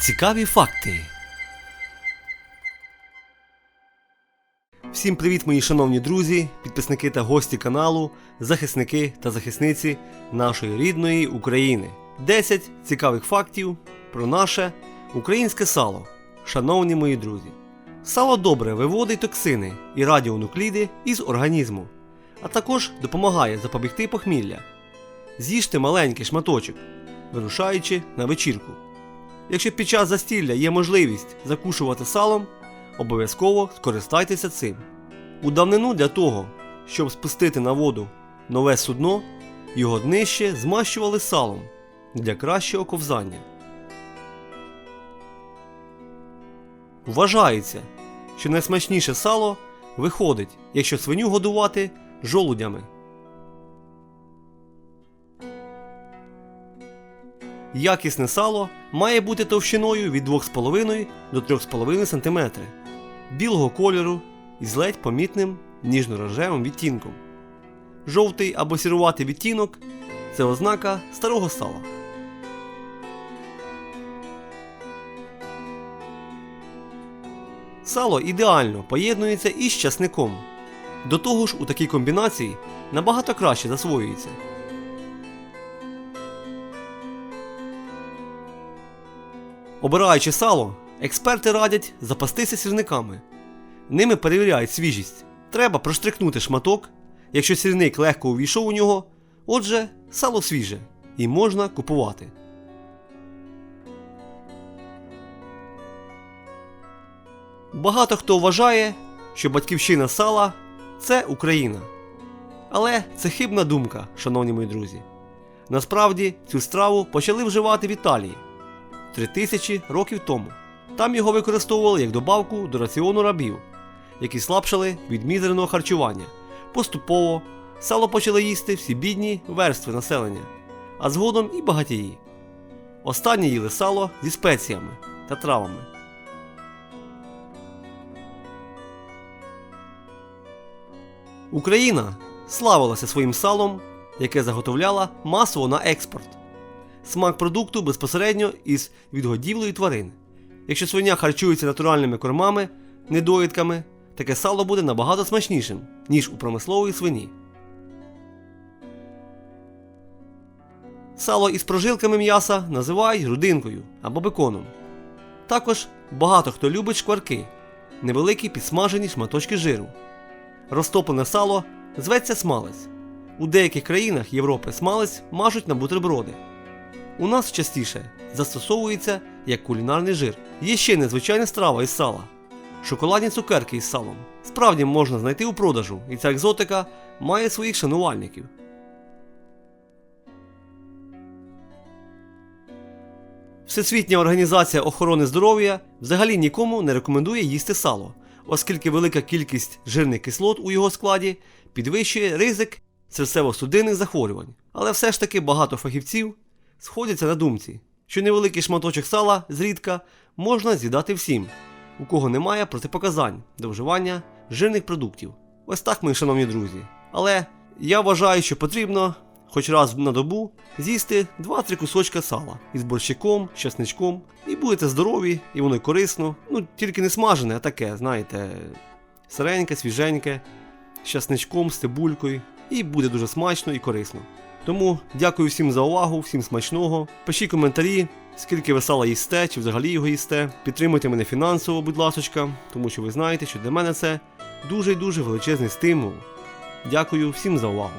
Цікаві факти. Всім привіт, мої шановні друзі, підписники та гості каналу, захисники та захисниці нашої рідної України. 10 цікавих фактів про наше українське сало. Шановні мої друзі. Сало добре виводить токсини і радіонукліди із організму, а також допомагає запобігти похмілля. З'їжте маленький шматочок, вирушаючи на вечірку. Якщо під час застілля є можливість закушувати салом, обов'язково скористайтеся цим. У давнину для того, щоб спустити на воду нове судно, його днище змащували салом для кращого ковзання. Вважається, що найсмачніше сало виходить, якщо свиню годувати жолудями. Якісне сало має бути товщиною від 2,5 до 3,5 см, білого кольору із ледь помітним ніжно-рожевим відтінком. Жовтий або сіруватий відтінок це ознака старого сала. Сало ідеально поєднується із часником. До того ж, у такій комбінації набагато краще засвоюється. Обираючи сало, експерти радять запастися сірниками. Ними перевіряють свіжість. Треба проштрикнути шматок, якщо сірник легко увійшов у нього, отже, сало свіже і можна купувати. Багато хто вважає, що батьківщина сала це Україна. Але це хибна думка, шановні мої друзі. Насправді цю страву почали вживати в Італії 3000 років тому. Там його використовували як добавку до раціону рабів, які слабшали від мізерного харчування. Поступово сало почали їсти всі бідні верстви населення, а згодом і багатії. Останні їли сало зі спеціями та травами. Україна славилася своїм салом, яке заготовляла масово на експорт. Смак продукту безпосередньо із відгодівлею тварин. Якщо свиня харчується натуральними кормами, недоїдками, таке сало буде набагато смачнішим, ніж у промислової свині. Сало із прожилками м'яса називають грудинкою або беконом. Також багато хто любить шкварки, невеликі підсмажені шматочки жиру. Розтоплене сало зветься смалець. У деяких країнах Європи смалець мажуть на бутерброди. У нас частіше застосовується як кулінарний жир. Є ще незвичайна страва із сала шоколадні цукерки із салом. Справді можна знайти у продажу, і ця екзотика має своїх шанувальників. Всесвітня організація охорони здоров'я взагалі нікому не рекомендує їсти сало, оскільки велика кількість жирних кислот у його складі підвищує ризик серцево-судинних захворювань. Але все ж таки багато фахівців сходяться на думці, що невеликий шматочок сала зрідка можна з'їдати всім, у кого немає протипоказань до вживання жирних продуктів. Ось так, мої шановні друзі. Але я вважаю, що потрібно хоч раз на добу з'їсти 2-3 кусочка сала із борщиком, часничком, і будете здорові, і воно корисно. Ну, тільки не смажене, а таке, знаєте, сиреньке, свіженьке, з часничком, з цибулькою, і буде дуже смачно і корисно. Тому дякую всім за увагу, всім смачного. Пишіть коментарі, скільки ви сала їсте, чи взагалі його їсте. Підтримуйте мене фінансово, будь ласочка, тому що ви знаєте, що для мене це дуже і дуже величезний стимул. Дякую всім за увагу.